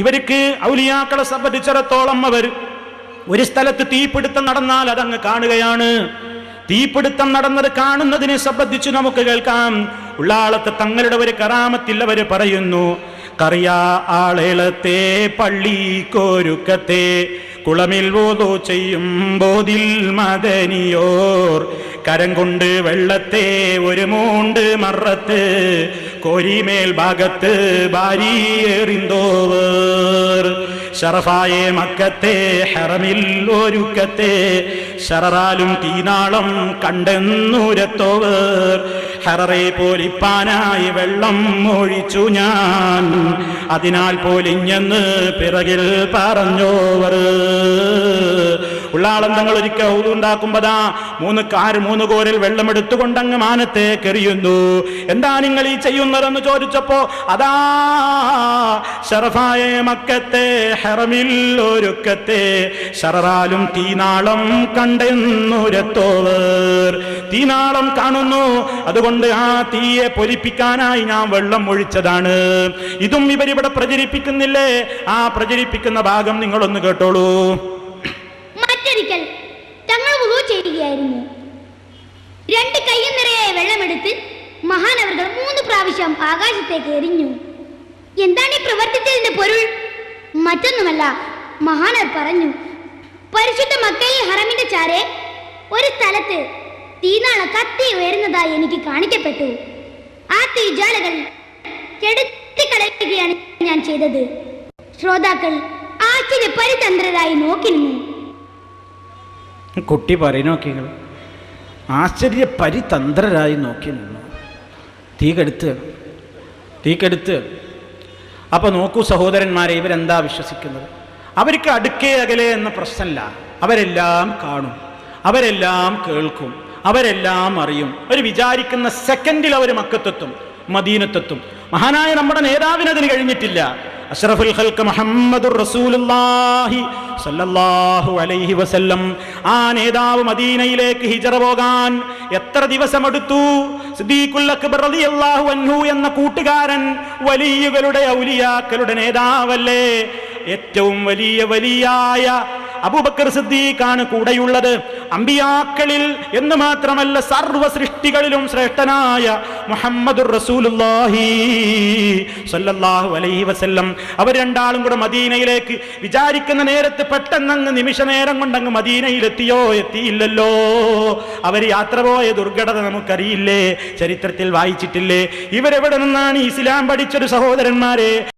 ഇവർക്ക് ഔലിയാക്കളെ സംബന്ധിച്ചിടത്തോളം അവർ ഒരു സ്ഥലത്ത് തീപിടുത്തം നടന്നാൽ അതങ്ങ് കാണുകയാണ്. തീപിടുത്തം നടന്നത് കാണുന്നതിനെ സംബന്ധിച്ച് നമുക്ക് കേൾക്കാം. ഉള്ളാളത്ത് തങ്ങളുടെ ഒരു കറാമത്തിൽ അവർ പറയുന്നു കറിയാ പള്ളി പള്ളിക്കോരുക്കത്തെ കുളമിൽ വോതോ ചെയ്യും ബോധിൽ മദനിയോർ കരം കൊണ്ട് വെള്ളത്തെ ഒരു മൂണ്ട് മറത്ത് കോരിമേൽ ഭാഗത്ത് ഭാര്യറിന്തോവർ ഷറഫായ മക്കത്തെ ഹറമിൽ ഒരുക്കത്തെ ഷററാലും തീനാളം കണ്ടെന്നൂരത്തോവർ. ഹററെ പോലിപ്പാനായി വെള്ളം ഒഴിച്ചു ഞാൻ അതിനാൽ പോലിഞ്ഞെന്ന് പിറകിൽ പറഞ്ഞോവർ. ഉള്ളാളം തങ്ങൾ ഒരിക്കൽ ഉണ്ടാക്കുമ്പോതാ മൂന്ന് കാര് മൂന്ന് കോരിൽ വെള്ളമെടുത്തുകൊണ്ടങ്ങ് മാനത്തെ മാനത്തേക്ക് എറിയുന്നു എന്താ നിങ്ങൾ ഈ ചെയ്യുന്നതെന്ന് ചോദിച്ചപ്പോ അതാ ഷറഫായ മക്കത്തെ ഹെറമിൽ ഒരുക്കത്തെ ഷറാലും തീനാളം കണ്ടെന്നുരത്തോവർ. തീനാളം കാണുന്നു അതുകൊണ്ട് ആ തീയെ പൊലിപ്പിക്കാനായി ഞാൻ വെള്ളം ഒഴിച്ചതാണ്. ഇതും ഇവരിവിടെ പ്രചരിപ്പിക്കുന്നില്ലേ? ആ പ്രചരിപ്പിക്കുന്ന ഭാഗം നിങ്ങളൊന്ന് കേട്ടോളൂ. മറ്റൊരിക്കൽ തങ്ങൾ വുളു ചെയ്യുകയായിരുന്നു. രണ്ട് കൈയും നിറയെ വെള്ളമെടുത്ത് മഹാനവർകൾ മൂന്ന് പ്രാവശ്യം ആകാശത്തേക്ക് എറിഞ്ഞു. എന്താണ് ഈ പ്രവർത്തിച്ചതിന്റെ പൊരുൾ? മറ്റൊന്നുമല്ല മഹാനർ പറഞ്ഞു പരിശുദ്ധ മക്കയിൽ ഹറമിന്റെ ചാരെ ഒരു സ്ഥലത്ത് തീനാള കത്തി ഉയരുന്നതായി എനിക്ക് കാണിക്കപ്പെട്ടു. ആ തീജാലകൾ കെടുത്തിക്കളയുകയാണ് ഞാൻ ചെയ്തത്. ശ്രോതാക്കൾ ആശ്ചര്യ പരിതന്ത്രരായി നോക്കി പറയും നോക്കി നിങ്ങൾ ആശ്ചര്യ പരിതന്ത്രരായി നോക്കി നിന്നു. തീ കെടുത്ത് തീ കെടുത്ത്. അപ്പോൾ നോക്കൂ സഹോദരന്മാരെ ഇവരെന്താ വിശ്വസിക്കുന്നത്? അവർക്ക് അടുക്കേ അകലെ എന്ന പ്രശ്നമല്ല അവരെല്ലാം കാണും. അവരെല്ലാം കേൾക്കും. അവരെല്ലാം അറിയും. അവർ വിചാരിക്കുന്ന സെക്കൻഡിൽ അവർ മക്കത്തെത്തും മദീനത്തെത്തും. മഹാനായ നമ്മുടെ നേതാവിനതിന് കഴിഞ്ഞിട്ടില്ല. അഷ്റഫുൽ ഖൽക്ക് മുഹമ്മദുർ റസൂലുള്ളാഹി സല്ലല്ലാഹു അലൈഹി വസല്ലം. ആ നേതാവ് മദീനയിലേക്ക് ഹിജറ പോകാൻ എത്ര ദിവസമെടുത്തു? സിദ്ദീഖുൽ അക്ബർ റളിയല്ലാഹു അൻഹു എന്ന കൂട്ടുകാരൻ വലിയകളുടെ ഔലിയാക്കളുടെ നേതാവല്ലേ? ഏറ്റവും വലിയ വലിയായ അബൂബക്കർ സിദ്ദീഖാണ് കൂടെയുള്ളത്. അമ്പിയാക്കളിൽ എന്ന് മാത്രമല്ല സർവ സൃഷ്ടികളിലും ശ്രേഷ്ഠനായ മുഹമ്മദുർ റസൂലുള്ളാഹി. സല്ലല്ലാഹു അലൈഹി വസല്ലം. അവർ രണ്ടാളും കൂടെ മദീനയിലേക്ക് വിചാരിക്കുന്ന നേരത്ത് പെട്ടെന്നങ്ങ് നിമിഷ നേരം കൊണ്ടങ്ങ് മദീനയിലെത്തിയോ? എത്തിയില്ലല്ലോ. അവർ യാത്ര പോയ ദുർഘടത നമുക്കറിയില്ലേ? ചരിത്രത്തിൽ വായിച്ചിട്ടില്ലേ? ഇവരെവിടെ നിന്നാണ് ഇസ്ലാം പഠിച്ചൊരു സഹോദരന്മാരെ?